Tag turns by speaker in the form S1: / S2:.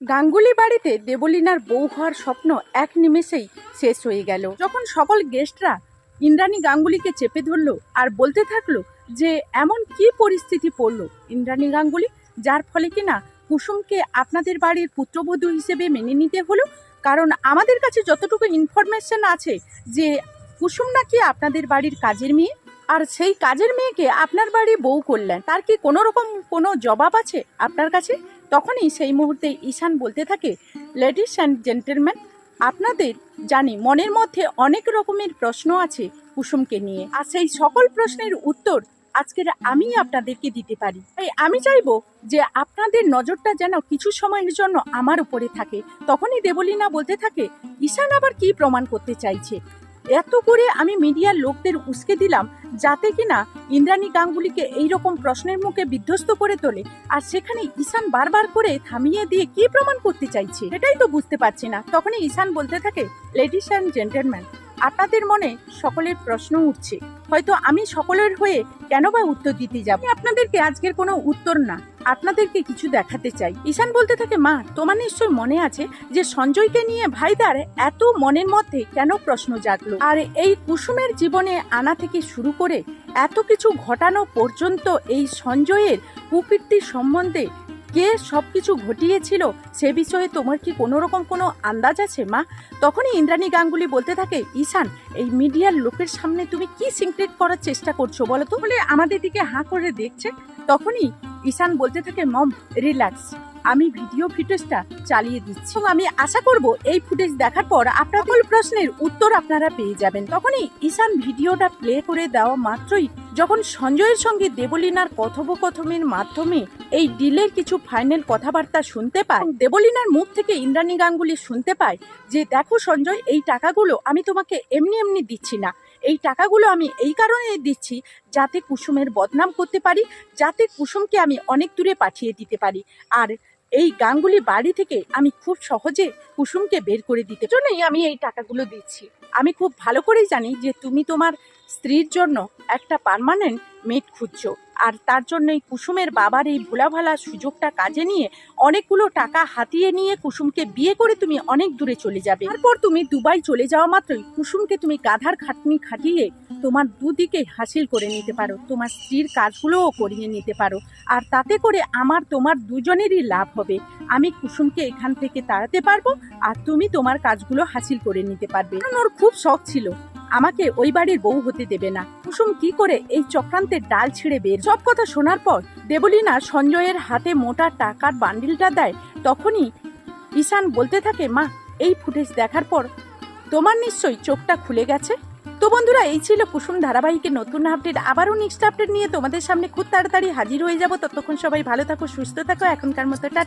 S1: গাঙ্গুলি বাড়িতে দেবলীনার বউ হওয়ার স্বপ্ন এক নিমেষেই শেষ হয়ে গেল। যখন সকল গেস্টরা ইন্দ্রাণী গাঙ্গুলিকে চেপে ধরলো আর বলতে থাকল যে, এমন কি পরিস্থিতি পড়ল ইন্দ্রাণী গাঙ্গুলি? যার ফলে কিনা কুসুমকে আপনাদের বাড়ির পুত্রবধূ হিসেবে মেনে নিতে হলো? কারণ আমাদের কাছে যতটুকু ইনফরমেশন আছে যে, কুসুম নাকি আপনাদের বাড়ির কাজের মেয়ে? আর সেই কাজের মেয়েকে আপনার বাড়ি বউ করলেন। তার কি কোনো রকম কোনো জবাব আছে আপনার কাছে? তখনই সেই মুহূর্তে ঈশান বলতে থাকে লেডিস অ্যান্ড জেন্টেলম্যান আপনাদের জানি মনের মধ্যে অনেক রকমের প্রশ্ন আছে কুসুমকে নিয়ে। আর সেই সকল প্রশ্নের উত্তর আজকের আমি আপনাদেরকে দিতে পারি। তাই আমি চাইব যে আপনাদের নজরটা যেন কিছু সময়ের জন্য আমার উপরে থাকে। তখনই দেবলীনা বলতে থাকে, ঈশান আবার কি প্রমাণ করতে চাইছে? এত করে আমি মিডিয়ার লোকদের উস্কে দিলাম যাতে কিনা ইন্দ্রাণী গাঙ্গুলিকে এই রকম প্রশ্নের মুখে বিধ্বস্ত করে তোলে। আর সেখানে ঈশান বারবার করে থামিয়ে দিয়ে কি প্রমাণ করতে চাইছে এটাই তো বুঝতে পারছি না। তখনই ঈশান বলতে থাকে লেডিস অ্যান্ড জেন্টেলম্যান আপনাদের মনে সকলের প্রশ্ন উঠছে। হয়তো আমি সকলের হয়ে কেন বা উত্তর দিতে যাব? আপনাদেরকে আজকের কোনো উত্তর না, আপনাদেরকে কিছু দেখাতে চাই। ঈশান বলতে থাকে, মা, তোমার নিশ্চয় মনে আছে যে সঞ্জয়কে নিয়ে ভাইদার এত মনের মধ্যে কেন প্রশ্ন জাগলো? আর এই কুসুমের জীবনে আনা থেকে শুরু করে এত কিছু ঘটানো পর্যন্ত এই সঞ্জয়ের কুকীর্তির সম্বন্ধে কে সব কিছু ঘটিয়েছিল, সে বিষয়ে তোমার কি কোনো রকম কোনো আন্দাজ আছে, মা? তখনই ইন্দ্রাণী গাঙ্গুলি বলতে থাকে, ঈশান, এই মিডিয়ার লোকের সামনে তুমি কি সিক্রেট করার চেষ্টা করছ বলো তো? বলে আমাদের দিকে হাঁ করে দেখছে। তখনই ঈশান বলতে থাকে, মম, রিল্যাক্স। আমি ভিডিও ফুটেজটা চালিয়ে দিচ্ছি। এবং আমি আশা করব এই ফুটেজ দেখার পর আপনার সকল প্রশ্নের উত্তর আপনারা পেয়ে যাবেন। তখনই ঈশান ভিডিওটা প্লে করে দেওয়া মাত্রই যখন সঞ্জয়ের সঙ্গে দেবলীনার কথোপকথনের মাধ্যমে এই ডিলের কিছু ফাইনাল কথাবার্তা শুনতে পায় দেবলীনার মুখ থেকে ইন্দ্রাণী গাঙ্গুলি শুনতে পায় যে, দেখো সঞ্জয়, এই টাকাগুলো আমি তোমাকে এমনি এমনি দিচ্ছি না। এই টাকাগুলো আমি এই কারণে দিচ্ছি যাতে কুসুমের বদনাম করতে পারি, যাতে কুসুমকে আমি অনেক দূরে পাঠিয়ে দিতে পারি। আর এই গাঙ্গুলি বাড়ি থেকে আমি খুব সহজে কুসুমকে বের করে দিতে জন্যই আমি এই টাকাগুলো দিচ্ছি। আমি খুব ভালো করেই জানি যে তুমি তোমার স্ত্রীর জন্য একটা পার্মানেন্ট মেট খুঁজছো। আর তার জন্যই কুসুমের বাবার এই ভোলাভালা সুযোগটা কাজে নিয়ে অনেকগুলো টাকা হাতিয়ে নিয়ে কুসুমকে বিয়ে করে তুমি অনেক দূরে চলে যাবে। তারপর তুমি দুবাই চলে যাওয়া মাত্রই কুসুমকে তুমি গাধার খাটনি খাটিয়ে তোমার দুদিকে হাসিল করে নিতে পারো। তোমার স্ত্রীর কাজগুলোও করিয়ে নিতে পারো। আর তাতে করে আমার তোমার দুজনেরই লাভ হবে। আমি কুসুমকে এখান থেকে তাড়াতে পারব আর তুমি তোমার কাজগুলো হাসিল করে নিতে পারবে। ওর খুব শখ ছিল আমাকে ওই বাড়ির বউ হতে দেবে না। কুসুম কি করে এই চক্রান্তের ডাল ছিঁড়ে বের? সব কথা শোনার পর দেবলীনা সঞ্জয়ের হাতে মোটা টাকার বান্ডিলটা দেয়। তখনই ঈশান বলতে থাকে, মা, এই ফুটেজ দেখার পর তোমার নিশ্চয়ই চোখটা খুলে গেছে? তো বন্ধুরা, এই ছিল কুসুম ধারাবাহিকের নতুন আপডেট। আবারও নেক্সট আপডেট নিয়ে তোমাদের সামনে খুব তাড়াতাড়ি হাজির হয়ে যাব। ততক্ষণ সবাই ভালো থাকো, সুস্থ থাকো। এখনকার মতো টাটা।